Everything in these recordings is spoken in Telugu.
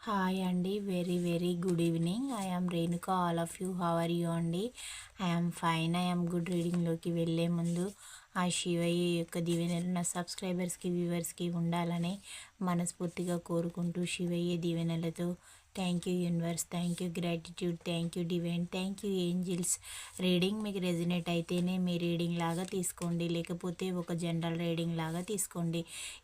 హాయ్ అండి very very good evening I am Renuka all of you how are you అండి I am fine I am good రీడింగ్లోకి వెళ్ళే ముందు ఆ శివయ్య యొక్క దీవెనలు నా సబ్స్క్రైబర్స్కి వ్యూవర్స్కి ఉండాలని మనస్ఫూర్తిగా కోరుకుంటూ శివయ్య దీవెనలతో thank you universe thank you gratitude thank you divine thank you angels. Reading మీకు రెజినేట్ అయితేనే మీ రీడింగ్ లాగా తీసుకోండి లేకపోతే ఒక జనరల్ రీడింగ్ లాగా తీసుకోండి.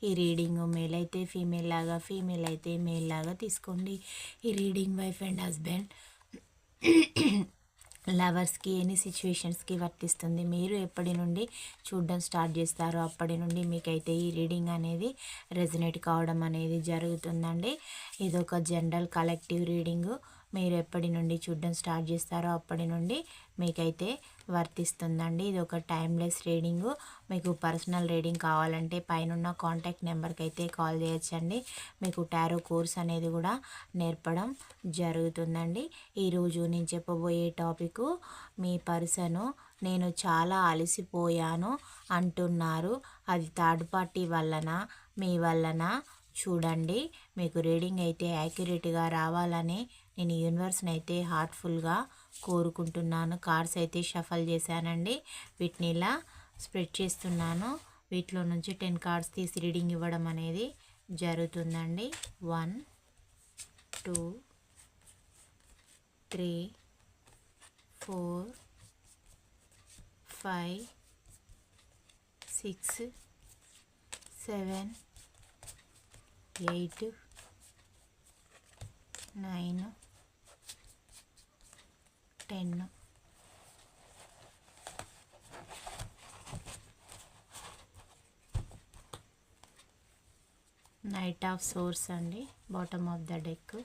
ఈ రీడింగ్ మేల్ అయితే ఫీమేల్ లాగా ఫీమేల్ అయితే మేల్ లాగా తీసుకోండి. ఈ రీడింగ్ వైఫ్ అండ్ హస్బెండ్ లవర్స్కి ఎన్ని సిచ్యువేషన్స్కి వర్తిస్తుంది మీరు ఎప్పటి నుండి చూడడం స్టార్ట్ చేస్తారో అప్పటి నుండి మీకైతే ఈ రీడింగ్ అనేది రెజనేట్ కావడం అనేది జరుగుతుందండి. ఇది ఒక జనరల్ కలెక్టివ్ రీడింగు. మీరు ఎప్పటి నుండి చూడడం స్టార్ట్ చేస్తారో అప్పటి నుండి మీకైతే వర్తిస్తుందండి. ఇది ఒక టైమ్లెస్ రీడింగు. మీకు పర్సనల్ రీడింగ్ కావాలంటే పైన కాంటాక్ట్ నెంబర్కి అయితే కాల్ చేయొచ్చండి. మీకు టారో కోర్స్ అనేది కూడా నేర్పడం జరుగుతుందండి. ఈరోజు నేను చెప్పబోయే టాపిక్ మీ పర్సను నేను చాలా అలసిపోయాను అంటున్నారు. అది థర్డ్ పార్టీ వలన మీ వలన చూడండి. మీకు రీడింగ్ అయితే యాక్యురేట్గా రావాలని నేను యూనివర్స్ని అయితే హార్ట్ఫుల్గా కోరుకుంటున్నాను. కార్డ్స్ అయితే షఫల్ చేశానండి. వీటిని ఇలా స్ప్రెడ్ చేస్తున్నాను. వీటిలో నుంచి టెన్ కార్డ్స్ తీసి రీడింగ్ ఇవ్వడం అనేది జరుగుతుందండి. One two three four five six seven eight nine ten knight of swords అండి bottom of the deck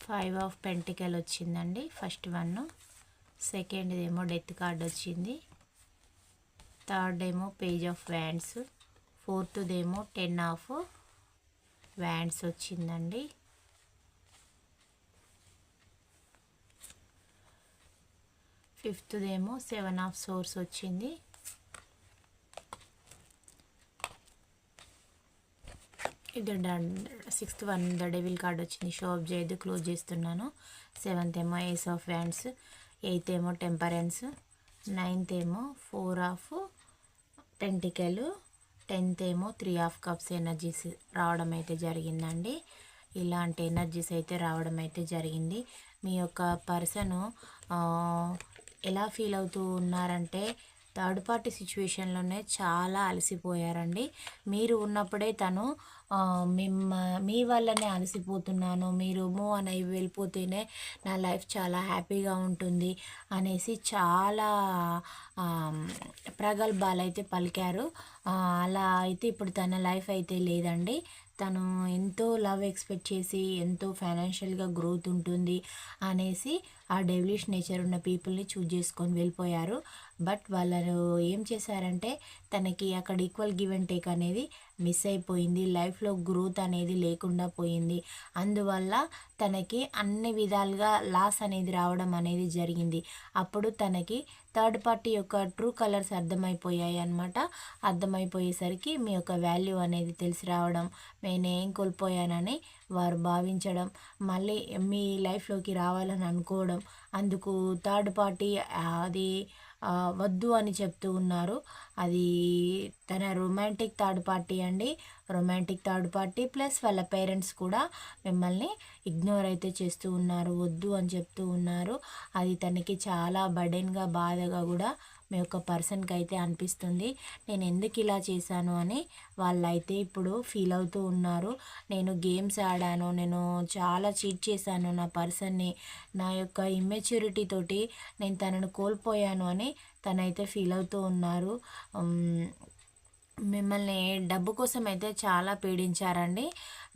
five of pentacle వచ్చిందండి ఫస్ట్ వన్ సెకండ్ ఏమో డెత్ కార్డ్ వచ్చింది థర్డ్ ఏమో పేజ్ ఆఫ్ వ్యాండ్స్ ఫోర్త్దేమో టెన్ ఆఫ్ వ్యాండ్స్ వచ్చిందండి. ఫిఫ్త్దేమో సెవెన్ ఆఫ్ సోర్స్ వచ్చింది. ఇది sixth one the devil card వచ్చింది షో ఆఫ్ చేయదు క్లోజ్ చేస్తున్నాను. సెవెంత్ ఏమో ఏస్ ఆఫ్ హ్యాండ్స్ ఎయిత్ ఏమో టెంపరెన్స్ నైన్త్ ఏమో ఫోర్ ఆఫ్ పెంటికల్ టెన్త్ ఏమో త్రీ ఆఫ్ కప్స్ ఎనర్జీస్ రావడం అయితే జరిగిందండి. ఇలాంటి ఎనర్జీస్ అయితే రావడం అయితే జరిగింది. మీ యొక్క పర్సను ఎలా ఫీల్ అవుతూ ఉన్నారంటే థర్డ్ పార్టీ సిచ్యువేషన్లోనే చాలా అలసిపోయారండి. మీరు ఉన్నప్పుడే తను మిమ్మ మీ వల్లనే అలసిపోతున్నాను మీరు మూవ్ అని వెళ్ళిపోతేనే నా లైఫ్ చాలా హ్యాపీగా ఉంటుంది అనేసి చాలా ప్రగల్భాలు అయితే పలికారు. అలా అయితే ఇప్పుడు తన లైఫ్ అయితే లేదండి. తను ఎంతో లవ్ ఎక్స్పెక్ట్ చేసి ఎంతో ఫైనాన్షియల్గా గ్రోత్ ఉంటుంది అనేసి ఆ డెవిలిష్ నేచర్ ఉన్న పీపుల్ని చూజ్ చేసుకొని వెళ్ళిపోయారు. బట్ వాళ్ళు ఏం చేశారంటే తనకి అక్కడ ఈక్వల్ గివ్ అండ్ టేక్ అనేది మిస్ అయిపోయింది. లైఫ్లో గ్రోత్ అనేది లేకుండా పోయింది. అందువల్ల తనకి అన్ని విధాలుగా లాస్ అనేది రావడం అనేది జరిగింది. అప్పుడు తనకి థర్డ్ పార్టీ యొక్క ట్రూ కలర్స్ అర్థమైపోయాయి అనమాట అర్థమైపోయేసరికి మీ యొక్క వాల్యూ అనేది తెలిసి రావడం నేను ఏం కోల్పోయానని వారు భావించడం మళ్ళీ మీ లైఫ్లోకి రావాలని అనుకోవడం అందుకు థర్డ్ పార్టీ అది వద్దు అని చెప్తూ ఉన్నారు. అది తన రొమాంటిక్ థర్డ్ పార్టీ అండి. రొమాంటిక్ థర్డ్ పార్టీ ప్లస్ వాళ్ళ పేరెంట్స్ కూడా మిమ్మల్ని ఇగ్నోర్ అయితే చేస్తూ ఉన్నారు. వద్దు అని చెప్తూ ఉన్నారు. అది తనకి చాలా బర్డెన్గా బాధగా కూడా మీ యొక్క పర్సన్కి అయితే అనిపిస్తుంది. నేను ఎందుకు ఇలా చేశాను అని వాళ్ళైతే ఇప్పుడు ఫీల్ అవుతూ ఉన్నారు. నేను గేమ్స్ ఆడాను నేను చాలా చీట్ చేశాను నా పర్సన్ని. నా యొక్క ఇమ్మెచ్యూరిటీ తోటి నేను తనను కోల్పోయాను అని తనైతే ఫీల్ అవుతూ ఉన్నారు. మిమ్మల్ని డబ్బు కోసం అయితే చాలా పీడించారండి.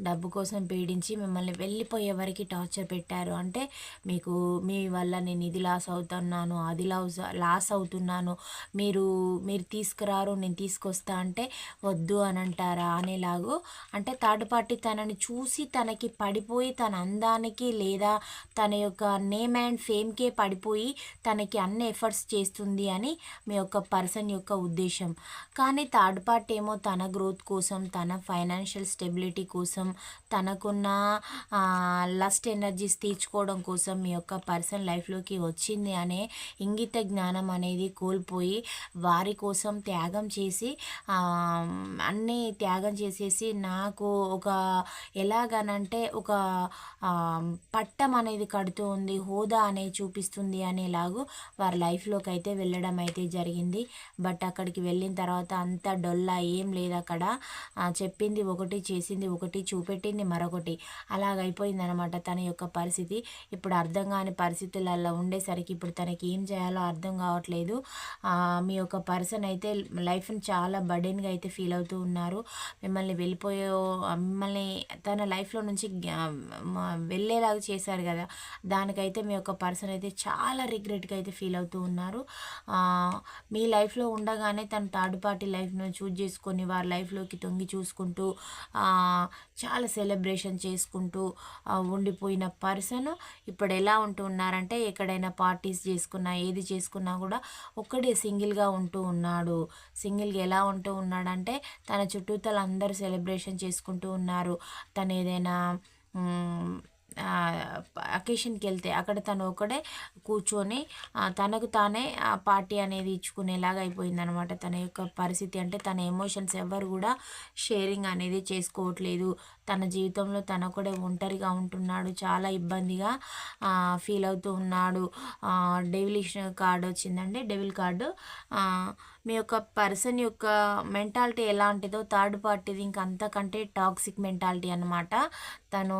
డబ్బు కోసం పీడించి మిమ్మల్ని వెళ్ళిపోయే వరకు టార్చర్ పెట్టారు. అంటే మీకు మీ వల్ల నేను ఇది లాస్ అవుతున్నాను అది లాస్ లాస్ అవుతున్నాను. మీరు మీరు తీసుకురారు నేను తీసుకొస్తా అంటే వద్దు అని అంటారా అనేలాగు? అంటే థర్డ్ పార్టీ తనని చూసి తనకి పడిపోయి తన అందానికి లేదా తన యొక్క నేమ్ అండ్ ఫేమ్కే పడిపోయి తనకి అన్ని ఎఫర్ట్స్ చేస్తుంది అని మీ యొక్క పర్సన్ యొక్క ఉద్దేశం. కానీ థర్డ్ పార్టీ ఏమో తన గ్రోత్ కోసం తన ఫైనాన్షియల్ స్టెబిలిటీ కోసం తనకున్న లస్ట్ ఎనర్జీస్ తీర్చుకోవడం కోసం మీ యొక్క పర్సన్ లైఫ్లోకి వచ్చింది అనే ఇంగిత జ్ఞానం అనేది కోల్పోయి వారి కోసం త్యాగం చేసి అన్నీ త్యాగం చేసేసి నాకు ఒక ఎలాగనంటే ఒక పట్టం అనేది కడుతూ ఉంది హోదా అనేది చూపిస్తుంది అనేలాగు వారి లైఫ్లోకి అయితే వెళ్ళడం అయితే జరిగింది. బట్ అక్కడికి వెళ్ళిన తర్వాత అంత డొల్లా ఏం లేదు అక్కడ. చెప్పింది ఒకటి చేసింది ఒకటి చూపెట్టింది మరొకటి. అలాగైపోయింది అనమాట తన యొక్క పరిస్థితి. ఇప్పుడు అర్థం కాని పరిస్థితులలో ఉండేసరికి ఇప్పుడు తనకి ఏం చేయాలో అర్థం కావట్లేదు. మీ యొక్క పర్సన్ అయితే లైఫ్ని చాలా బర్డెన్గా అయితే ఫీల్ అవుతూ ఉన్నారు. మిమ్మల్ని వెళ్ళిపోయే మిమ్మల్ని తన లైఫ్లో నుంచి వెళ్ళేలాగా చేశారు కదా. దానికైతే మీ యొక్క పర్సన్ అయితే చాలా రిగ్రెట్గా అయితే ఫీల్ అవుతూ ఉన్నారు. మీ లైఫ్లో ఉండగానే తన థర్డ్ పార్టీ లైఫ్ను చూజ్ చేసుకొని వారి లైఫ్లోకి తొంగి చూసుకుంటూ చాలా సెలబ్రేషన్ చేసుకుంటూ ఉండిపోయిన పర్సన్ ఇప్పుడు ఎలా ఉంటూ ఉన్నారంటే ఎక్కడైనా పార్టీస్ చేసుకున్నా ఏది చేసుకున్నా కూడా ఒక్కడే సింగిల్గా ఉంటూ ఉన్నాడు. సింగిల్గా ఎలా ఉంటూ ఉన్నాడంటే తన చుట్టూతలు అందరూ సెలబ్రేషన్ చేసుకుంటూ ఉన్నారు. తను ఏదైనా అకేషన్కి వెళ్తే అక్కడ తను ఒకడే కూర్చొని తనకు తానే ఆ పార్టీ అనేది ఇచ్చుకునేలాగా అయిపోయిందనమాట తన యొక్క పరిస్థితి అంటే తన ఎమోషన్స్ ఎవరు కూడా షేరింగ్ అనేది చేసుకోవట్లేదు. తన జీవితంలో తన ఒకడే ఒంటరిగా ఉంటున్నాడు. చాలా ఇబ్బందిగా ఫీల్ అవుతూ ఉన్నాడు. డెవిలిష్ కార్డు వచ్చిందండి. డెవిల్ కార్డు మీ యొక్క పర్సన్ యొక్క మెంటాలిటీ ఎలాంటిదో థర్డ్ పార్టీది ఇంక అంతకంటే టాక్సిక్ మెంటాలిటీ అనమాట తను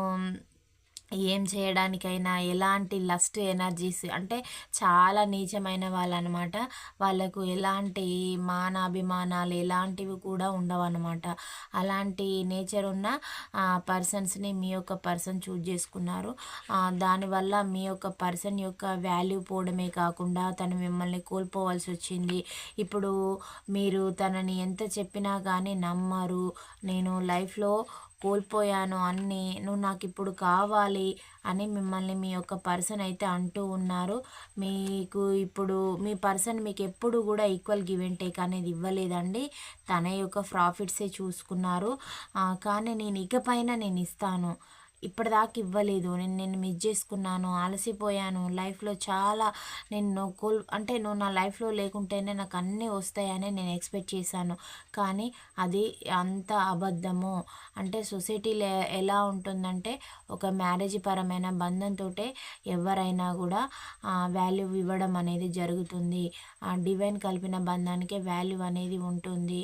ఏం చేయడానికైనా ఎలాంటి లస్ట్ ఎనర్జీస్ అంటే చాలా నీచమైన వాళ్ళు అనమాట వాళ్ళకు ఎలాంటి మానాభిమానాలు ఎలాంటివి కూడా ఉండవు అనమాట అలాంటి నేచర్ ఉన్న పర్సన్స్ని మీ యొక్క పర్సన్ చూజ్ చేసుకున్నారు. దానివల్ల మీ యొక్క పర్సన్ యొక్క వాల్యూ పోవడమే కాకుండా తను మిమ్మల్ని కోల్పోవాల్సి వచ్చింది. ఇప్పుడు మీరు తనని ఎంత చెప్పినా కానీ నమ్మరు. నేను లైఫ్లో కోల్పోయాను అన్నీ నువ్వు నాకు ఇప్పుడు కావాలి అని మిమ్మల్ని మీ యొక్క పర్సన్ అయితే అంటూ ఉన్నారు. మీకు ఇప్పుడు మీ పర్సన్ మీకు ఎప్పుడు కూడా ఈక్వల్ గివ్ అండ్ టేక్ అనేది ఇవ్వలేదండి. తన యొక్క ప్రాఫిట్సే చూసుకున్నారు. కానీ నేను ఇకపైన నేను ఇస్తాను. ఇప్పటిదాకా ఇవ్వలేదు. నేను నేను మిస్ చేసుకున్నాను అలసిపోయాను. లైఫ్లో చాలా నేను కోల్ అంటే నువ్వు నా లైఫ్లో లేకుంటేనే నాకు అన్నీ వస్తాయని నేను ఎక్స్పెక్ట్ చేశాను. కానీ అది అంత అబద్ధము. అంటే సొసైటీలో ఎలా ఉంటుందంటే ఒక మ్యారేజ్ పరమైన బంధంతో ఎవరైనా కూడా వాల్యూ ఇవ్వడం అనేది జరుగుతుంది. డివైన్ కలిపిన బంధానికే వాల్యూ అనేది ఉంటుంది.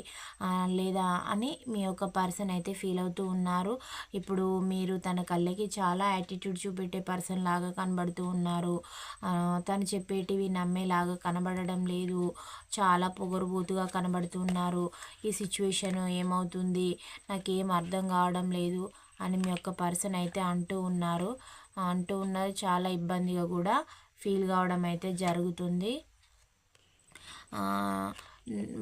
లేదా అని మీ యొక్క పర్సన్ అయితే ఫీల్ అవుతూ ఉన్నారు. ఇప్పుడు మీరు తన కళ్ళకి చాలా యాటిట్యూడ్ చూపెట్టే పర్సన్ లాగా కనబడుతూ ఉన్నారు. తను చెప్పేటివి నమ్మేలాగా కనబడడం లేదు. చాలా పొగరుబోతుగా కనబడుతున్నారు ఈ సిచ్యువేషన్ ఏమవుతుంది? నాకేం అర్థం కావడం లేదు అని మీ యొక్క పర్సన్ అయితే అంటూ ఉన్నారు. అంటూ ఉన్నారు. చాలా ఇబ్బందిగా కూడా ఫీల్ కావడం అయితే జరుగుతుంది.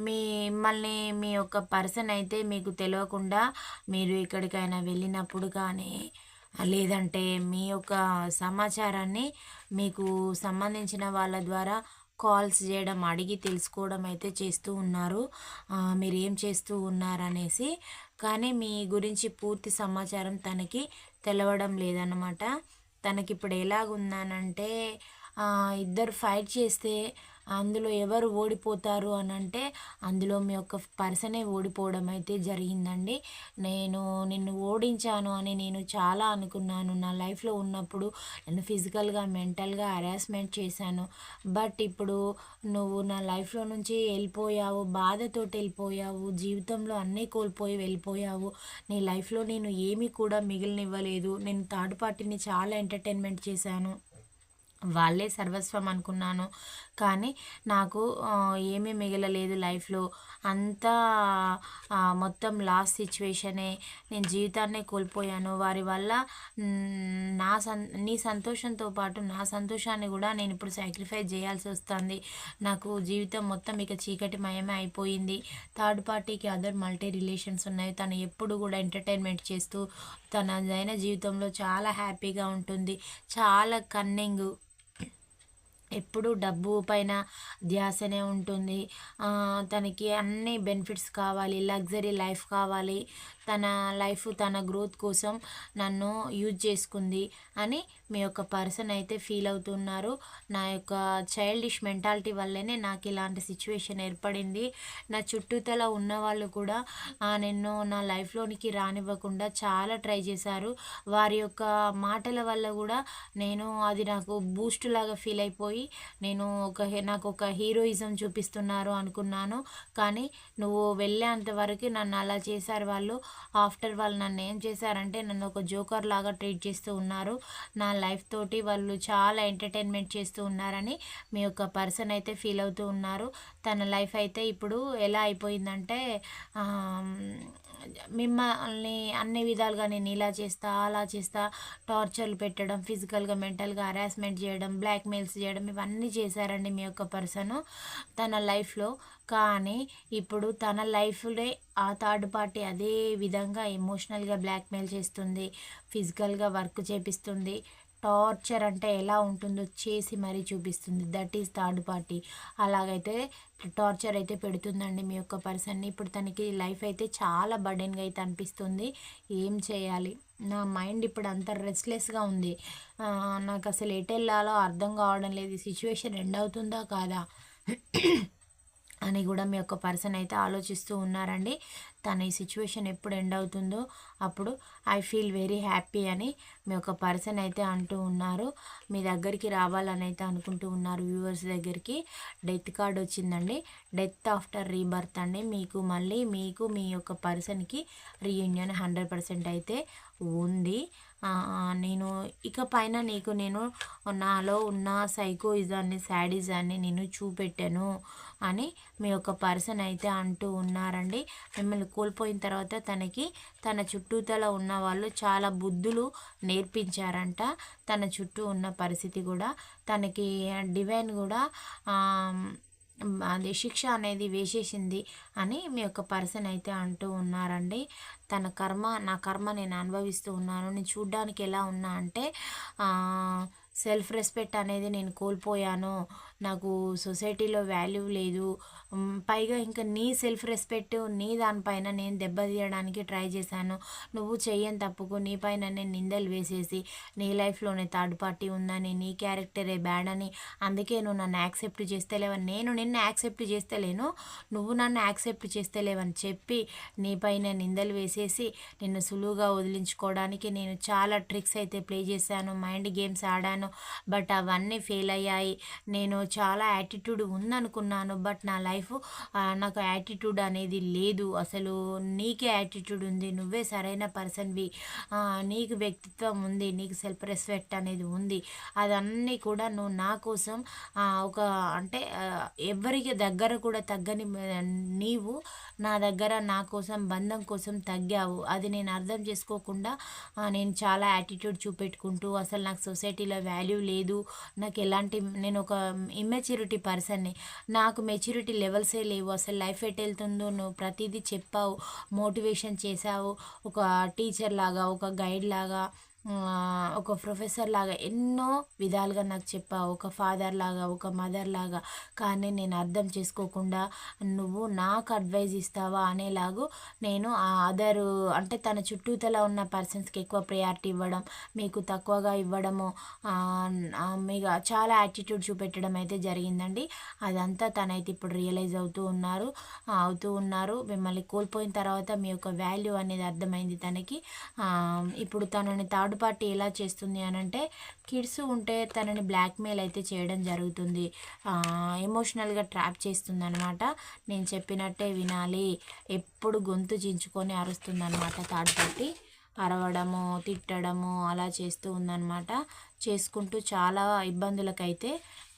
మిమ్మల్ని మీ యొక్క పర్సన్ అయితే మీకు తెలియకుండా మీరు ఎక్కడికైనా వెళ్ళినప్పుడు కానీ లేదంటే మీ యొక్క సమాచారాన్ని మీకు సంబంధించిన వాళ్ళ ద్వారా కాల్స్ చేయడం అడిగి తెలుసుకోవడం అయితే చేస్తూ ఉన్నారు. మీరు ఏం చేస్తూ ఉన్నారనేసి. కానీ మీ గురించి పూర్తి సమాచారం తనకి తెలవడం లేదన్నమాట. తనకి ఇప్పుడు ఎలాగుందనంటే ఇద్దరు ఫైట్ చేస్తే అందులో ఎవరు ఓడిపోతారు అని అంటే అందులో మీ యొక్క పర్సనే ఓడిపోవడం అయితే జరిగిందండి. నేను నిన్ను ఓడించాను అని నేను చాలా అనుకున్నాను. నా లైఫ్లో ఉన్నప్పుడు నేను ఫిజికల్గా మెంటల్గా హరాస్మెంట్ చేశాను. బట్ ఇప్పుడు నువ్వు నా లైఫ్లో నుంచి వెళ్ళిపోయావు బాధతో వెళ్ళిపోయావు జీవితంలో అన్నీ కోల్పోయి వెళ్ళిపోయావు. నీ లైఫ్లో నేను ఏమీ కూడా మిగిలినివ్వలేదు. నేను థర్డ్ పార్టీని చాలా ఎంటర్టైన్మెంట్ చేశాను. వాళ్ళే సర్వస్వం అనుకున్నాను. కానీ నాకు ఏమీ మిగలలేదు లైఫ్లో. అంతా మొత్తం లాస్ సిచ్యువేషనే. నేను జీవితాన్నే కోల్పోయాను. వారి వల్ల నా సన్ నీ సంతోషంతో పాటు నా సంతోషాన్ని కూడా నేను ఇప్పుడు సాక్రిఫైస్ చేయాల్సి వస్తుంది. నాకు జీవితం మొత్తం ఇక చీకటి మయమే అయిపోయింది. థర్డ్ పార్టీకి అదర్ మల్టీ రిలేషన్స్ ఉన్నాయి. తను ఎప్పుడు కూడా ఎంటర్టైన్మెంట్ చేస్తూ తనదైన జీవితంలో చాలా హ్యాపీగా ఉంటుంది. చాలా కన్నింగ్. ఎప్పుడు డబ్బు పైన ధ్యాసనే ఉంటుంది. తనకి అన్ని బెనిఫిట్స్ కావాలి. లగ్జరీ లైఫ్ కావాలి. తన లైఫ్ తన గ్రోత్ కోసం నన్ను యూజ్ చేసుకుంది అని మీ యొక్క పర్సన్ అయితే ఫీల్ అవుతున్నారు. నా యొక్క చైల్డిష్ మెంటాలిటీ వల్లనే నాకు ఇలాంటి సిచ్యువేషన్ ఏర్పడింది. నా చుట్టూతల ఉన్న వాళ్ళు కూడా నిన్ను నా లైఫ్లోనికి రానివ్వకుండా చాలా ట్రై చేశారు. వారి యొక్క మాటల వల్ల కూడా నేను అది నాకు బూస్ట్ లాగా ఫీల్ అయిపోయి నేను ఒక నాకు ఒక హీరోయిజం చూపిస్తున్నారు అనుకున్నాను. కానీ నువ్వు వెళ్ళేంత వరకు నన్ను అలా చేశారు వాళ్ళు. ఆఫ్టర్ వాళ్ళు నన్ను ఏం చేశారంటే నన్ను ఒక జోకర్ లాగా ట్రీట్ చేస్తూ ఉన్నారు. నా లైఫ్ తోటి వాళ్ళు చాలా ఎంటర్టైన్మెంట్ చేస్తూ ఉన్నారని మీ యొక్క పర్సన్ అయితే ఫీల్ అవుతూ ఉన్నారు. తన లైఫ్ అయితే ఇప్పుడు ఎలా అయిపోయిందంటే మిమ్మల్ని అన్ని విధాలుగా నేను ఇలా చేస్తా అలా చేస్తా టార్చర్లు పెట్టడం ఫిజికల్గా మెంటల్గా హరాస్మెంట్ చేయడం బ్లాక్మెయిల్స్ చేయడం ఇవన్నీ చేశారండి మీ యొక్క పర్సన్ తన లైఫ్లో కానీ ఇప్పుడు తన లైఫ్లో ఆ థర్డ్ పార్టీ అదే విధంగా ఎమోషనల్గా బ్లాక్మెయిల్ చేస్తుంది ఫిజికల్గా వర్క్ చేపిస్తుంది టార్చర్ అంటే ఎలా ఉంటుందో చేసి మరీ చూపిస్తుంది. That is third party. అలాగైతే టార్చర్ అయితే పెడుతుందండి మీ యొక్క పర్సన్ని ఇప్పుడు తనకి లైఫ్ అయితే చాలా బర్డెన్గా అయితే అనిపిస్తుంది. ఏం చేయాలి? నా మైండ్ ఇప్పుడు అంత రెస్ట్లెస్గా ఉంది. నాకు అసలు ఎటు వెళ్ళాలో అర్థం కావడం లేదు. సిచ్యువేషన్ ఎండ్ అవుతుందా కాదా? అని కూడా మీ యొక్క పర్సన్ అయితే ఆలోచిస్తూ ఉన్నారండి. తన ఈ సిచ్యువేషన్ ఎప్పుడు ఎండ్ అవుతుందో అప్పుడు ఐ ఫీల్ వెరీ హ్యాపీ అని మీ యొక్క పర్సన్ అయితే అంటూ ఉన్నారు. మీ దగ్గరికి రావాలని అయితే అనుకుంటూ ఉన్నారు వ్యూవర్స్ దగ్గరికి. డెత్ కార్డ్ వచ్చిందండి. డెత్ ఆఫ్టర్ రీబర్త్ అండి. మీకు మళ్ళీ మీకు మీ యొక్క పర్సన్కి రీయూనియన్ హండ్రెడ్ పర్సెంట్ అయితే ఉంది. నేను ఇక పైన నీకు నేను నాలో ఉన్న సైకోయిజాన్ని శాడిజాన్ని నేను చూపెట్టాను అని మీ యొక్క పర్సన్ అయితే అంటూ ఉన్నారండి. మిమ్మల్ని కోల్పోయిన తర్వాత తనకి తన చుట్టూతల ఉన్న వాళ్ళు చాలా బుద్ధులు నేర్పించారంట. తన చుట్టూ ఉన్న పరిస్థితి కూడా తనకి డివైన్ కూడా అది శిక్ష అనేది వేసేసింది అని మీ యొక్క పర్సన్ అయితే అంటూ ఉన్నారండి. తన కర్మ నా కర్మ నేను అనుభవిస్తూ ఉన్నాను. నేను చూడ్డానికి ఎలా ఉన్నా అంటే సెల్ఫ్ రెస్పెక్ట్ అనేది నేను కోల్పోయాను. నాకు సొసైటీలో వాల్యూ లేదు. పైగా ఇంకా నీ సెల్ఫ్ రెస్పెక్ట్ నీ దానిపైన నేను దెబ్బతీయడానికి ట్రై చేశాను. నువ్వు చెయ్యని తప్పుకు నీ పైన నేను నిందలు వేసేసి నీ లైఫ్లోనే థర్డ్ పార్టీ ఉందని నీ క్యారెక్టరే బ్యాడ్ అని అందుకే నువ్వు నన్ను యాక్సెప్ట్ చేస్తలేవని నేను నిన్ను యాక్సెప్ట్ చేస్తలేను. నువ్వు నన్ను యాక్సెప్ట్ చేస్తలేవని చెప్పి నీ పైన నిందలు వేసేసి నిన్ను సులువుగా వదిలించుకోవడానికి నేను చాలా ట్రిక్స్ అయితే ప్లే చేశాను. మైండ్ గేమ్స్ ఆడాను. బట్ అవన్నీ ఫెయిల్ అయ్యాయి. నేను చాలా యాటిట్యూడ్ ఉందనుకున్నాను బట్ నా లైఫ్ నాకు యాటిట్యూడ్ అనేది లేదు. అసలు నీకే యాటిట్యూడ్ ఉంది. నువ్వే సరైన పర్సన్వి నీకు వ్యక్తిత్వం ఉంది నీకు సెల్ఫ్ రెస్పెక్ట్ అనేది ఉంది. అదన్నీ కూడా నువ్వు నా కోసం ఒక అంటే ఎవరికి దగ్గర కూడా తగ్గని నీవు నా దగ్గర నా కోసం బంధం కోసం తగ్గావు. అది నేను అర్థం చేసుకోకుండా నేను చాలా యాటిట్యూడ్ చూపెట్టుకుంటూ అసలు నాకు సొసైటీలో వాల్యూ లేదు. నాకు ఎలాంటి నేను ఒక ఇమ్మెచ్యూరిటీ పర్సన్ని నాకు మెచ్యూరిటీ లెవెల్సే లేవు. అసలు లైఫ్ ఎట్ వెళ్తుందో నువ్వు ప్రతిదీ చెప్పావు. మోటివేషన్ చేసావు ఒక టీచర్ లాగా ఒక గైడ్ లాగా. ఒక ప్రొఫెసర్ లాగా ఎన్నో విధాలుగా నాకు చెప్పావు ఒక ఫాదర్ లాగా ఒక మదర్ లాగా. కానీ నేను అర్థం చేసుకోకుండా నువ్వు నాకు అడ్వైజ్ ఇస్తావా అనేలాగు నేను ఆ అదరు అంటే తన చుట్టూతల ఉన్న పర్సన్స్కి ఎక్కువ ప్రయారిటీ ఇవ్వడం మీకు తక్కువగా ఇవ్వడము మీకు చాలా యాటిట్యూడ్ చూపెట్టడం అయితే జరిగిందండి. అదంతా తనైతే ఇప్పుడు రియలైజ్ అవుతూ ఉన్నారు అవుతూ ఉన్నారు. మిమ్మల్ని కోల్పోయిన తర్వాత మీ యొక్క వాల్యూ అనేది అర్థమైంది తనకి. ఇప్పుడు తనని తాడు థర్డ్ పార్టీ ఎలా చేస్తుంది అని అంటే కిడ్స్ ఉంటే తనని బ్లాక్మెయిల్ అయితే చేయడం జరుగుతుంది. ఎమోషనల్గా ట్రాప్ చేస్తుంది అనమాట నేను చెప్పినట్టే వినాలి. ఎప్పుడు గొంతు చించుకొని అరుస్తుంది అనమాట థర్డ్ పార్టీ అరవడము తిట్టడము అలా చేస్తూ ఉందన్నమాట. చేసుకుంటూ చాలా ఇబ్బందులకైతే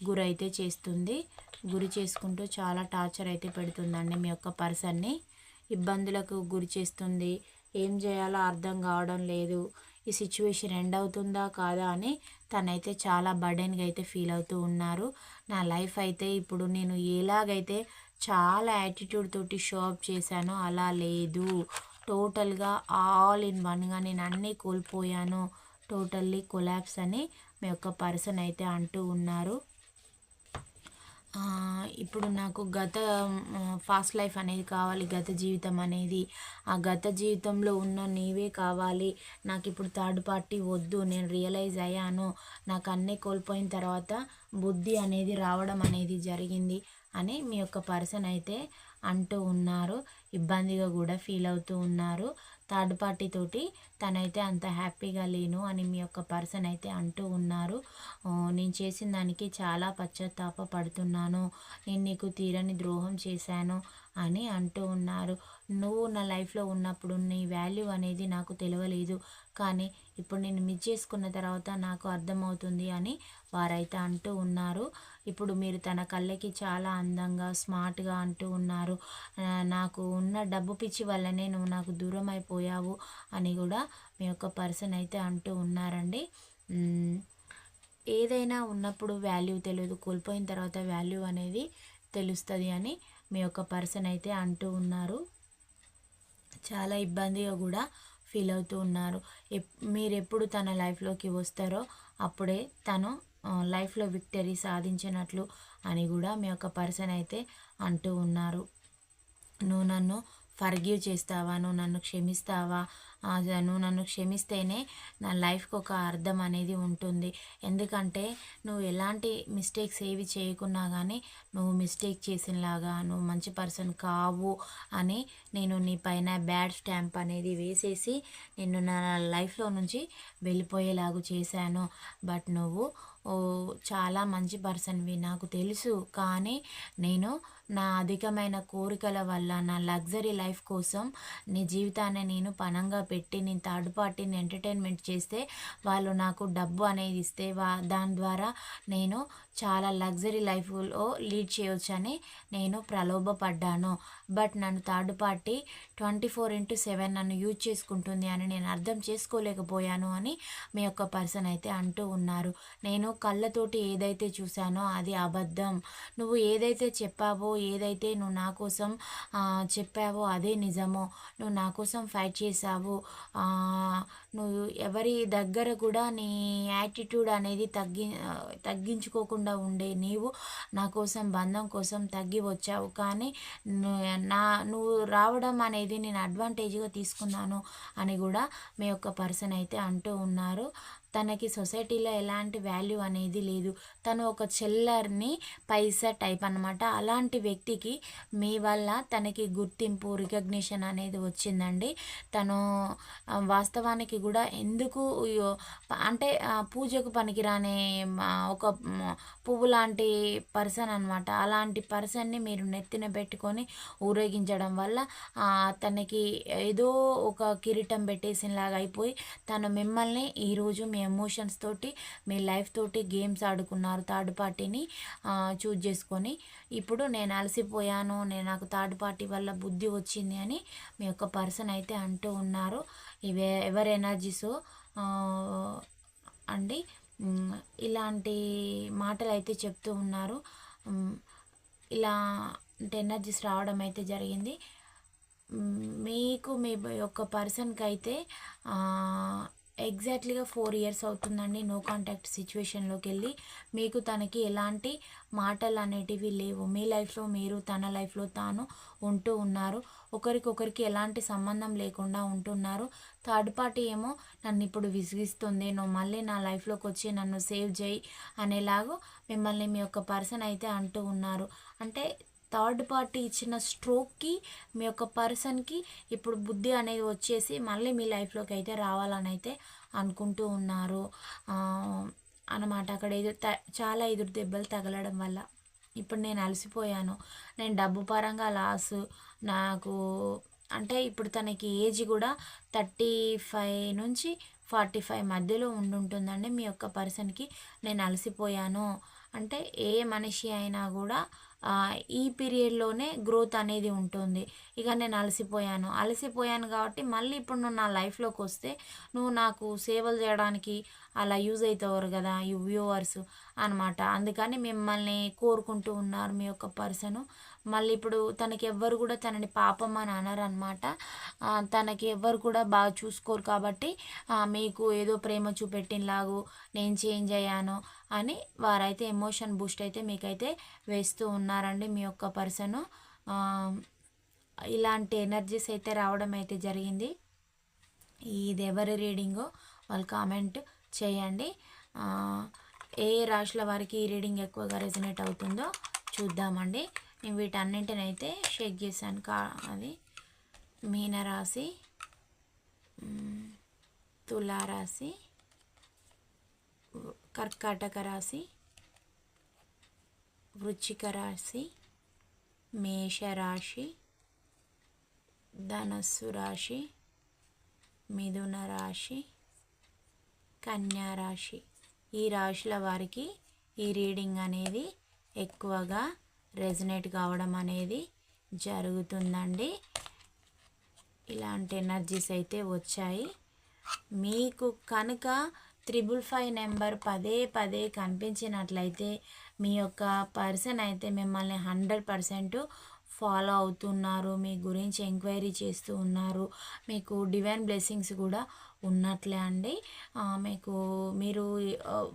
గురైతే చేస్తుంది. గురి చేసుకుంటూ చాలా టార్చర్ అయితే పెడుతుందండి మీ యొక్క పర్సన్ని. ఇబ్బందులకు గురి చేస్తుంది. ఏం చేయాలో అర్థం కావడం లేదు. ఈ సిచ్యువేషన్ ఎండ్ అవుతుందా కాదా అని తనైతే చాలా బర్డెన్గా అయితే ఫీల్ అవుతూ ఉన్నారు. నా లైఫ్ అయితే ఇప్పుడు నేను ఎలాగైతే చాలా యాటిట్యూడ్ తోటి షో అప్ చేశానో అలా లేదు. టోటల్గా ఆల్ ఇన్ వన్గా నేను అన్నీ కోల్పోయాను. టోటల్లీ కొలాప్స్ అని మీ యొక్క పర్సన్ అయితే అంటూ ఉన్నారు. ఇప్పుడు నాకు గత ఫాస్ట్ లైఫ్ అనేది కావాలి గత జీవితం అనేది. ఆ గత జీవితంలో ఉన్న నీవే కావాలి. నాకు ఇప్పుడు థర్డ్ పార్టీ వద్దు నేను రియలైజ్ అయ్యాను. నాకు అన్నీ కోల్పోయిన తర్వాత బుద్ధి అనేది రావడం అనేది జరిగింది అని మీ యొక్క పర్సన్ అయితే అంటూ ఉన్నారు. ఇబ్బందిగా కూడా ఫీల్ అవుతూ ఉన్నారు. థర్డ్ పార్టీ తోటి తనైతే అంత హ్యాపీగా లేను అని మీ యొక్క పర్సన్ అయితే అంటూ ఉన్నారు. నేను చేసిన దానికి చాలా పశ్చాత్తాప పడుతున్నాను నేను నీకు తీరని ద్రోహం చేశాను అని అంటూ ఉన్నారు. నువ్వు నా లైఫ్లో ఉన్నప్పుడు నీ వాల్యూ అనేది నాకు తెలియలేదు కానీ ఇప్పుడు నేను మిస్ చేసుకున్న తర్వాత నాకు అర్థమవుతుంది అని వారైతే అంటూ ఉన్నారు. ఇప్పుడు మీరు తన కళ్ళకి చాలా అందంగా స్మార్ట్గా అంటూ ఉన్నారు. నాకు ఉన్న డబ్బు పిచ్చి వల్లనే నువ్వు నాకు దూరం అయిపోయావు అని కూడా మీ యొక్క పర్సన్ అయితే అంటూ ఉన్నారండి. ఏదైనా ఉన్నప్పుడు వాల్యూ తెలియదు కోల్పోయిన తర్వాత వాల్యూ అనేది తెలుస్తుంది అని మీ యొక్క పర్సన్ అయితే అంటూ ఉన్నారు. చాలా ఇబ్బందిగా కూడా ఫీల్ అవుతూ ఉన్నారు. మీరు ఎప్పుడు తన లైఫ్లోకి వస్తారో అప్పుడే తను లైఫ్లో విక్టరీ సాధించినట్లు అని కూడా మీ యొక్క పర్సన్ అయితే అంటూ ఉన్నారు. నువ్వు నన్ను ఫర్గ్యూ చేస్తావా? నువ్వు నన్ను క్షమిస్తావా? నువ్వు నన్ను క్షమిస్తేనే నా లైఫ్కి ఒక అర్థం అనేది ఉంటుంది. ఎందుకంటే నువ్వు ఎలాంటి మిస్టేక్స్ ఏవి చేయకున్నా కానీ నువ్వు మిస్టేక్ చేసినలాగా నువ్వు మంచి పర్సన్ కావు అని నేను నీ పైన బ్యాడ్ స్టాంప్ అనేది వేసేసి నిన్ను నా లైఫ్లో నుంచి వెళ్ళిపోయేలాగా చేశాను. బట్ నువ్వు చాలా మంచి పర్సన్వి నాకు తెలుసు. కానీ నేను నా అధికమైన కోరికల వల్ల నా లగ్జరీ లైఫ్ కోసం నీ జీవితాన్ని నేను పనంగా పెట్టి నేను థర్డ్ పార్టీని ఎంటర్టైన్మెంట్ చేస్తే వాళ్ళు నాకు డబ్బు అనేది ఇస్తే వా దాని ద్వారా నేను చాలా లగ్జరీ లైఫ్లో లీడ్ చేయవచ్చని నేను ప్రలోభపడ్డాను. బట్ నన్ను third party twenty four into seven నన్ను యూజ్ చేసుకుంటుంది అని నేను అర్థం చేసుకోలేకపోయాను అని మీ యొక్క పర్సన్ అయితే అంటూ ఉన్నారు. నేను కళ్ళతోటి ఏదైతే చూశానో అది అబద్ధం. నువ్వు ఏదైతే చెప్పావో ఏదైతే నువ్వు నా కోసం చెప్పావో అదే నిజమో. నువ్వు నా కోసం ఫైట్ చేసావు నువ్వు ఎవరి దగ్గర కూడా నీ యాటిట్యూడ్ అనేది తగ్గి తగ్గించుకోకుండా ఉండే నీవు నా కోసం బంధం కోసం తగ్గి వచ్చావు. కానీ నా నువ్వు రావడం అనేది నేను అడ్వాంటేజ్గా తీసుకున్నాను అని కూడా మీ యొక్క పర్సన్ అయితే అంటూ ఉన్నారు. తనకి సొసైటీలో ఎలాంటి వాల్యూ అనేది లేదు. తను ఒక చెల్లర్ని పైసా టైప్ అనమాట అలాంటి వ్యక్తికి మీ వల్ల తనకి గుర్తింపు రికగ్నిషన్ అనేది వచ్చిందండి. తను వాస్తవానికి కూడా ఎందుకు అంటే పూజకు పనికిరానే ఒక పువ్వు లాంటి పర్సన్ అనమాట అలాంటి పర్సన్ని మీరు నెత్తిన పెట్టుకొని ఊరేగించడం వల్ల తనకి ఏదో ఒక కిరీటం పెట్టేసినలాగా అయిపోయి తను మిమ్మల్ని ఈరోజు మీ మీ ఎమోషన్స్ తోటి మీ లైఫ్ తోటి గేమ్స్ ఆడుకున్నారు థర్డ్ పార్టీని చూజ్ చేసుకొని ఇప్పుడు నేను అలసిపోయాను నేను నాకు థర్డ్ పార్టీ వల్ల బుద్ధి వచ్చింది అని మీ యొక్క పర్సన్ అయితే అంటూ ఉన్నారు. ఇవే ఎవరి ఎనర్జీస్ అండి ఇలాంటి మాటలు అయితే చెప్తూ ఉన్నారు. ఇలా ఎనర్జీస్ రావడం అయితే జరిగింది. మీకు మీ యొక్క పర్సన్కి అయితే ఎగ్జాక్ట్లీగా ఫోర్ ఇయర్స్ అవుతుందండి నో కాంటాక్ట్ సిచ్యువేషన్లోకి వెళ్ళి మీకు తనకి ఎలాంటి మాటలు అనేటివి లేవు. మీ లైఫ్లో మీరు తన లైఫ్లో తాను ఉంటూ ఉన్నారు. ఒకరికొకరికి ఎలాంటి సంబంధం లేకుండా ఉంటున్నారు. థర్డ్ పార్టీ ఏమో నన్ను ఇప్పుడు విసిగిస్తుంది. నువ్వు మళ్ళీ నా లైఫ్లోకి వచ్చి నన్ను సేవ్ చేయి అనేలాగో మిమ్మల్ని మీ యొక్క పర్సన్ అయితే అంటూ ఉన్నారు. అంటే థర్డ్ పార్టీ ఇచ్చిన స్ట్రోక్కి మీ యొక్క పర్సన్కి ఇప్పుడు బుద్ధి అనేది వచ్చేసి మళ్ళీ మీ లైఫ్లోకి అయితే రావాలని అయితే అనుకుంటూ ఉన్నారు. అన్నమాట అక్కడ ఎదురు చాలా ఎదురు దెబ్బలు తగలడం వల్ల. ఇప్పుడు నేను అలసిపోయాను. నేను డబ్బు పరంగా లాస్. నాకు అంటే ఇప్పుడు తనకి ఏజ్ కూడా థర్టీ ఫైవ్ నుంచి ఫార్టీ ఫైవ్ మధ్యలో ఉండుంటుందండి. మీ యొక్క పర్సన్కి నేను అలసిపోయాను. అంటే ఏ మనిషి అయినా కూడా ఈ పీరియడ్లోనే గ్రోత్ అనేది ఉంటుంది. ఇక నేను అలసిపోయాను. అలసిపోయాను కాబట్టి మళ్ళీ ఇప్పుడు నువ్వు నా లైఫ్లోకి వస్తే నువ్వు నాకు సేవలు చేయడానికి అలా యూజ్ అవుతారు కదా ఈ వ్యూవర్స్ అనమాట అందుకని మిమ్మల్ని కోరుకుంటూ ఉన్నారు మీ యొక్క పర్సను. మళ్ళీ ఇప్పుడు తనకి ఎవ్వరు కూడా తనని పాపం అని అనరనమాట అనమాట తనకి ఎవ్వరు కూడా బాగా చూసుకోరు కాబట్టి మీకు ఏదో ప్రేమ చూపెట్టినలాగు నేను చేంజ్ అయ్యాను అని వారైతే ఎమోషన్ బూస్ట్ అయితే మీకైతే వేస్తూ ఉన్నారండి మీ యొక్క పర్సను. ఇలాంటి ఎనర్జీస్ అయితే రావడం అయితే జరిగింది. ఇది ఎవరి రీడింగో వాళ్ళు కామెంట్ చేయండి. ఏ రాశుల వారికి ఈ రీడింగ్ ఎక్కువగా రెజినేట్ అవుతుందో చూద్దామండి. నేను వీటన్నింటిని అయితే షేక్ చేశాను కా అది మీనరాశి తులారాశి కర్కాటక రాశి వృచ్చిక రాశి మేషరాశి ధనస్సు రాశి మిథున రాశి కన్యా రాశి ఈ రాశుల వారికి ఈ రీడింగ్ అనేది ఎక్కువగా రెజనేట్ కావడం అనేది జరుగుతుందండి. ఇలాంటి ఎనర్జీస్ అయితే వచ్చాయి. మీకు కనుక త్రిబుల్ ఫైవ్ నెంబర్ పదే పదే కనిపించినట్లయితే మీ యొక్క పర్సన్ అయితే మిమ్మల్ని హండ్రెడ్ పర్సెంట్ ఫాలో అవుతున్నారు మీ గురించి ఎంక్వైరీ చేస్తూ ఉన్నారు. మీకు డివైన్ బ్లెస్సింగ్స్ కూడా ఉన్నట్లే అండి. మీకు మీరు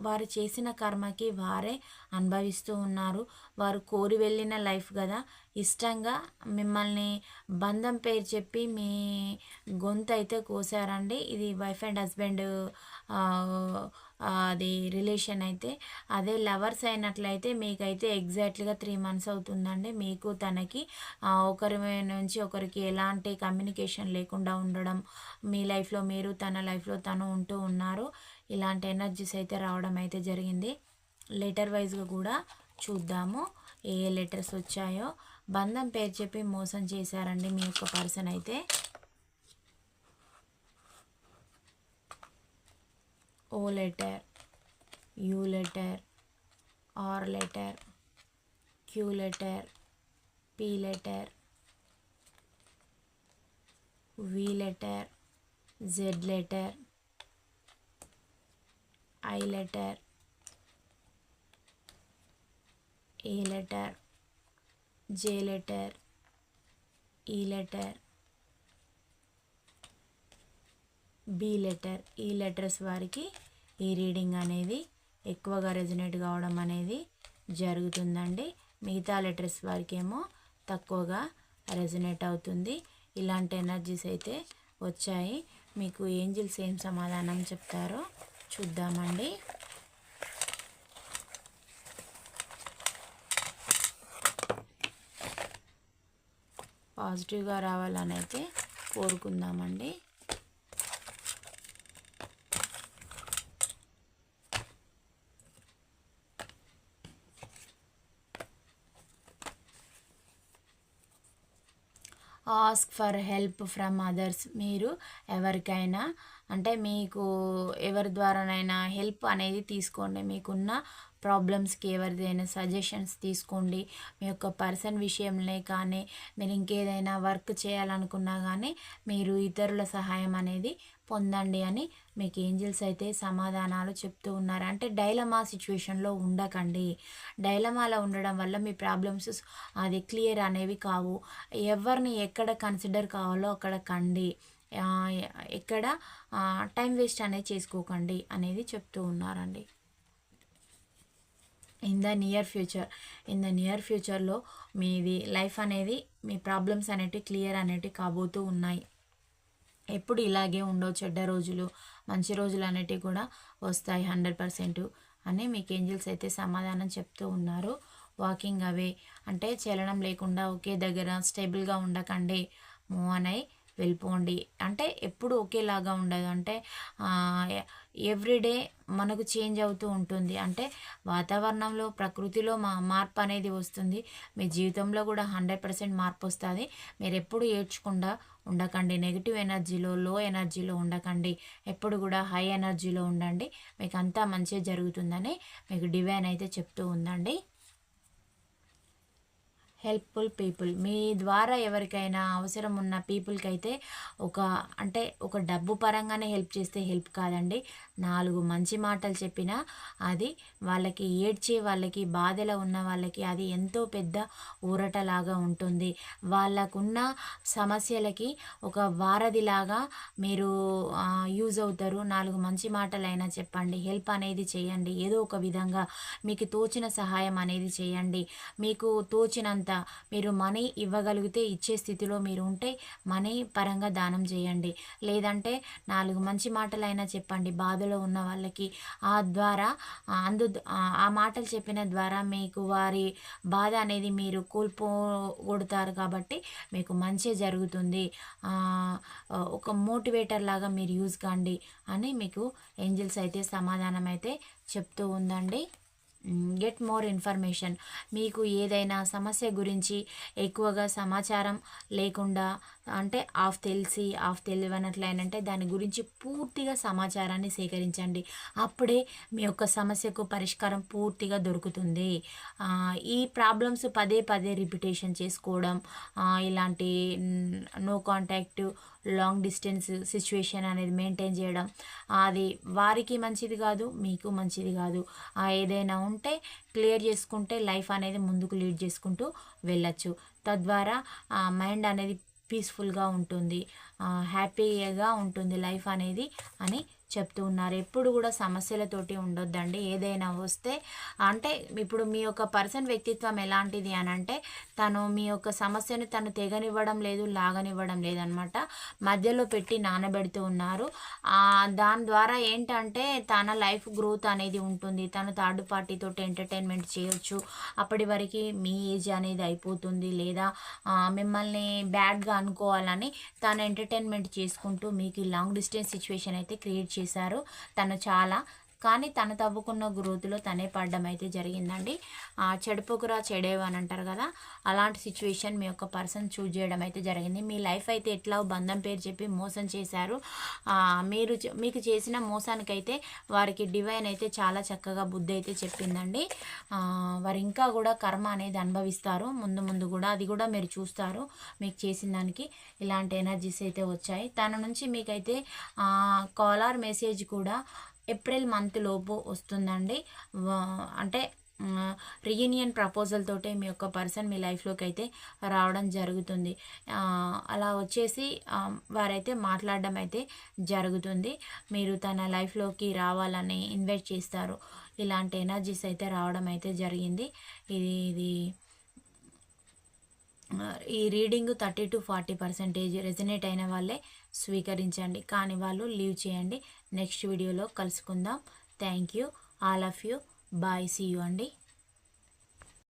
వారు చేసిన కర్మకి వారే అనుభవిస్తూ ఉన్నారు. వారు కోరి వెళ్ళిన లైఫ్ కదా. ఇష్టంగా మిమ్మల్ని బంధం పేరు చెప్పి మీ గొంతు అయితే కోసారండి. ఇది వైఫ్ అండ్ హస్బెండ్ అది రిలేషన్ అయితే అదే లవర్స్ అయినట్లయితే మీకైతే ఎగ్జాక్ట్లీగా త్రీ మంత్స్ అవుతుందండి. మీకు తనకి ఒకరి నుంచి ఒకరికి ఎలాంటి కమ్యూనికేషన్ లేకుండా ఉండడం మీ లైఫ్లో మీరు తన లైఫ్లో తను ఉంటూ ఉన్నారు. ఇలాంటి ఎనర్జీస్ అయితే రావడం అయితే జరిగింది. లెటర్ వైజ్గా కూడా చూద్దాము ఏ ఏ లెటర్స్ వచ్చాయో. బంధం పేరు చెప్పి మోసం చేశారండి మీ యొక్క పర్సన్ అయితే. O letter U letter R letter Q letter P letter V letter Z letter I letter A letter J letter E letter B letter E letters వారికి ఈ రీడింగ్ అనేది ఎక్కువగా రెజినేట్ కావడం అనేది జరుగుతుందండి. మిగతా లెటర్స్ వారికి ఏమో తక్కువగా రెజినేట్ అవుతుంది. ఇలాంటి ఎనర్జీస్ అయితే వచ్చాయి. మీకు ఏంజిల్స్ ఏం సమాధానం చెప్తారో చూద్దామండి. పాజిటివ్గా రావాలని అయితే కోరుకుందామండి. Ask for help from others మీరు ఎవరికైనా అంటే మీకు ఎవరి ద్వారానైనా హెల్ప్ అనేది తీసుకోండి. మీకున్న ప్రాబ్లమ్స్కి ఎవరిదైనా సజెషన్స్ తీసుకోండి. మీ యొక్క పర్సన్ విషయంలో కానీ మీరు ఇంకేదైనా వర్క్ చేయాలనుకున్నా కానీ మీరు ఇతరుల సహాయం అనేది పొందండి అని మీకు ఏంజిల్స్ అయితే సమాధానాలు చెప్తూ ఉన్నారు. అంటే డైలమా సిచ్యువేషన్లో ఉండకండి. డైలమాలో ఉండడం వల్ల మీ ప్రాబ్లమ్స్ అది క్లియర్ అనేవి కావు. ఎవరిని ఎక్కడ కన్సిడర్ కావాలో అక్కడ కండి. ఎక్కడ టైం వేస్ట్ అనేది చేసుకోకండి అనేది చెప్తూ ఉన్నారండి. In the near future in the near ఫ్యూచర్లో మీది లైఫ్ అనేది మీ ప్రాబ్లమ్స్ అనేటివి క్లియర్ అనేటివి కాబోతూ ఉన్నాయి. ఎప్పుడు ఇలాగే ఉండవు చెడ్డ రోజులు మంచి రోజులు అనేటివి కూడా వస్తాయి హండ్రెడ్ పర్సెంట్ అని మీకు ఏంజిల్స్ అయితే సమాధానం చెప్తూ ఉన్నారు. వాకింగ్ అవే అంటే చలనం లేకుండా ఒకే దగ్గర స్టేబుల్గా ఉండకండి మూవ్ అనై వెళ్ళిపోండి. అంటే ఎప్పుడు ఒకేలాగా ఉండదు. అంటే ఎవ్రీడే మనకు చేంజ్ అవుతూ ఉంటుంది. అంటే వాతావరణంలో ప్రకృతిలో మా మార్పు అనేది వస్తుంది. మీ జీవితంలో కూడా హండ్రెడ్ పర్సెంట్ మార్పు వస్తుంది. మీరు ఎప్పుడు ఏడ్చకుండా ఉండకండి. నెగిటివ్ ఎనర్జీలో లో ఎనర్జీలో ఉండకండి. ఎప్పుడు కూడా హై ఎనర్జీలో ఉండండి. మీకు అంతా మంచిగా జరుగుతుందని మీకు డివైన్ అయితే చెప్తూ ఉందండి. Helpful people. మీ ద్వారా ఎవరికైనా అవసరం ఉన్న పీపుల్కి అయితే ఒక అంటే ఒక డబ్బు పరంగానే హెల్ప్ చేస్తే హెల్ప్ కాదండి. నాలుగు మంచి మాటలు చెప్పినా అది వాళ్ళకి ఏడ్చే వాళ్ళకి బాధలో ఉన్న వాళ్ళకి అది ఎంతో పెద్ద ఊరటలాగా ఉంటుంది. వాళ్ళకున్న సమస్యలకి ఒక వారధిలాగా మీరు యూజ్ అవుతారు. నాలుగు మంచి మాటలైనా చెప్పండి. హెల్ప్ అనేది చేయండి. ఏదో ఒక విధంగా మీకు తోచిన సహాయం అనేది చేయండి. మీకు తోచినంత మీరు మనీ ఇవ్వగలిగితే ఇచ్చే స్థితిలో మీరు ఉంటే మనీ పరంగా దానం చేయండి. లేదంటే నాలుగు మంచి మాటలైనా చెప్పండి. బాధ బాధలో ఉన్న వాళ్ళకి ఆ ద్వారా అందు ఆ మాటలు చెప్పిన ద్వారా మీకు వారి బాధ అనేది మీరు కోల్పోగొడతారు కాబట్టి మీకు మంచి జరుగుతుంది. ఒక మోటివేటర్ లాగా మీరు యూజ్ కాండి అని మీకు ఏంజిల్స్ అయితే సమాధానం అయితే చెప్తూ ఉందండి. Get more information. మీకు ఏదైనా సమస్య గురించి ఎక్కువగా సమాచారం లేకుండా అంటే ఆఫ్ తెలిసి ఆఫ్ తెలియనట్లయినంటే దాని గురించి పూర్తిగా సమాచారాన్ని సేకరించండి. అప్పుడే మీ యొక్క సమస్యకు పరిష్కారం పూర్తిగా దొరుకుతుంది. ఈ ప్రాబ్లమ్స్ పదే పదే రిపిటేషన్ చేసుకోవడం ఇలాంటి no contact long distance situation అనేది మెయింటైన్ చేయడం అది వారికి మంచిది కాదు మీకు మంచిది కాదు. ఏదైనా ఉంటే క్లియర్ చేసుకుంటే లైఫ్ అనేది ముందుకు లీడ్ చేసుకుంటూ వెళ్ళచ్చు. తద్వారా మైండ్ అనేది పీస్ఫుల్గా ఉంటుంది హ్యాపీగా ఉంటుంది లైఫ్ అనేది అని చెప్తూ ఉన్నారు. ఎప్పుడు కూడా సమస్యలతోటి ఉండొద్దండి. ఏదైనా వస్తే అంటే ఇప్పుడు మీ యొక్క పర్సన్ వ్యక్తిత్వం ఎలాంటిది అని అంటే తను మీ యొక్క సమస్యను తను తెగనివ్వడం లేదు లాగనివ్వడం లేదనమాట. మధ్యలో పెట్టి నానబెడుతూ ఉన్నారు. దాని ద్వారా ఏంటంటే తన లైఫ్ గ్రోత్ అనేది ఉంటుంది. తను థర్డ్ పార్టీతో ఎంటర్టైన్మెంట్ చేయొచ్చు. అప్పటి వరకు మీ ఏజ్ అనేది అయిపోతుంది లేదా మిమ్మల్ని బ్యాడ్గా అనుకోవాలని తను ఎంటర్టైన్మెంట్ చేసుకుంటూ మీకు లాంగ్ డిస్టెన్స్ సిచ్యువేషన్ అయితే క్రియేట్ చేసి చేశారు. తను చాలా కానీ తను తవ్వుకున్న గ్రోత్లో తనే పడడం అయితే జరిగిందండి చెడుపుకురా చెడేవు అని అంటారు కదా అలాంటి సిచ్యువేషన్ మీ యొక్క పర్సన్ చూజ్ చేయడం అయితే జరిగింది. మీ లైఫ్ అయితే ఎట్లా బంధం పేరు చెప్పి మోసం చేశారు. మీరు మీకు చేసిన మోసానికైతే వారికి డివైన్ అయితే చాలా చక్కగా బుద్ధి అయితే చెప్పిందండి. వారు ఇంకా కూడా కర్మ అనేది అనుభవిస్తారు. ముందు ముందు కూడా అది కూడా మీరు చూస్తారు మీకు చేసిన దానికి. ఇలాంటి ఎనర్జీస్ అయితే వచ్చాయి. తన నుంచి మీకైతే కాలర్ మెసేజ్ కూడా ఏప్రిల్ మంత్ లోపు వస్తుందండి. అంటే రీయూనియన్ ప్రపోజల్ తోటే మీ యొక్క పర్సన్ మీ లైఫ్లోకి అయితే రావడం జరుగుతుంది. అలా వచ్చేసి వారైతే మాట్లాడడం అయితే జరుగుతుంది. మీరు తన లైఫ్లోకి రావాలని ఇన్వైట్ చేస్తారు. ఇలాంటి ఎనర్జీస్ అయితే రావడం అయితే జరిగింది. ఇది ఇది ఈ reading thirty to forty percentage resonate అయిన వాళ్ళే స్వీకరించండి. కానీ వాళ్ళు లీవ్ చేయండి. నెక్స్ట్ వీడియోలో కలుసుకుందాం. Thank you. All of you. Bye. See you అండి.